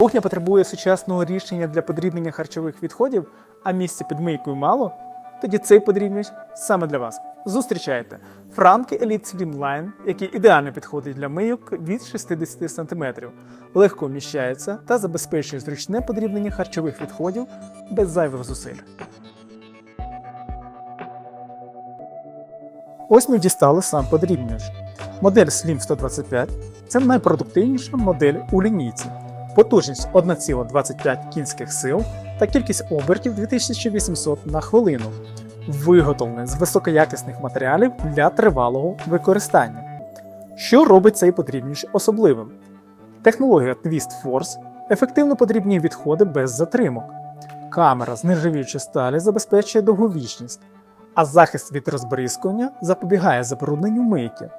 Кухня потребує сучасного рішення для подрібнення харчових відходів, а місця під мийкою мало. Тоді цей подрібнювач саме для вас. Зустрічайте Franke Elite Slim Line, який ідеально підходить для мийок від 60 см, легко вміщається та забезпечує зручне подрібнення харчових відходів без зайвих зусиль. Ось ми дістали сам подрібнювач. Модель Slim 125 це найпродуктивніша модель у лінійці. Потужність 1,25 кінських сил та кількість обертів 2800 на хвилину. Виготовлений з високоякісних матеріалів для тривалого використання. Що робить цей подрібніш особливим? Технологія Twist Force ефективно подрібнює відходи без затримок. Камера з нержавіючої сталі забезпечує довговічність, а захист від розбризкування запобігає забрудненню мийки.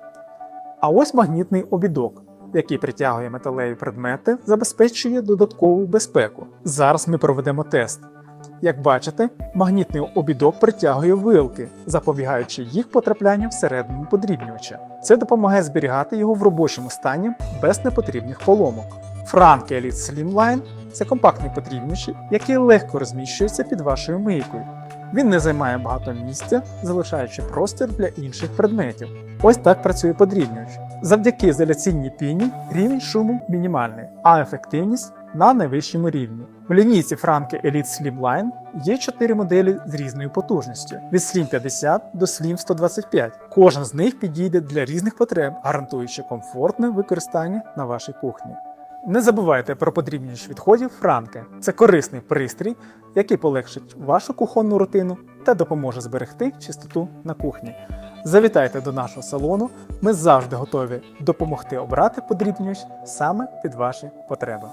А ось магнітний обідок, який притягує металеві предмети, забезпечує додаткову безпеку. Зараз ми проведемо тест. Як бачите, магнітний обідок притягує вилки, запобігаючи їх потраплянню всередину подрібнювача. Це допомагає зберігати його в робочому стані без непотрібних поломок. Franke Elite Slimline – це компактний подрібнювач, який легко розміщується під вашою мийкою. Він не займає багато місця, залишаючи простір для інших предметів. Ось так працює подрібнювач. Завдяки ізоляційній піні рівень шуму мінімальний, а ефективність на найвищому рівні. В лінійці Franke Elite Slimline є 4 моделі з різною потужністю від Slim 50 до Slim 125. Кожен з них підійде для різних потреб, гарантуючи комфортне використання на вашій кухні. Не забувайте про подрібність відходів Франке. Це корисний пристрій, який полегшить вашу кухонну рутину та допоможе зберегти чистоту на кухні. Завітайте до нашого салону, ми завжди готові допомогти обрати подрібнювач саме під ваші потреби.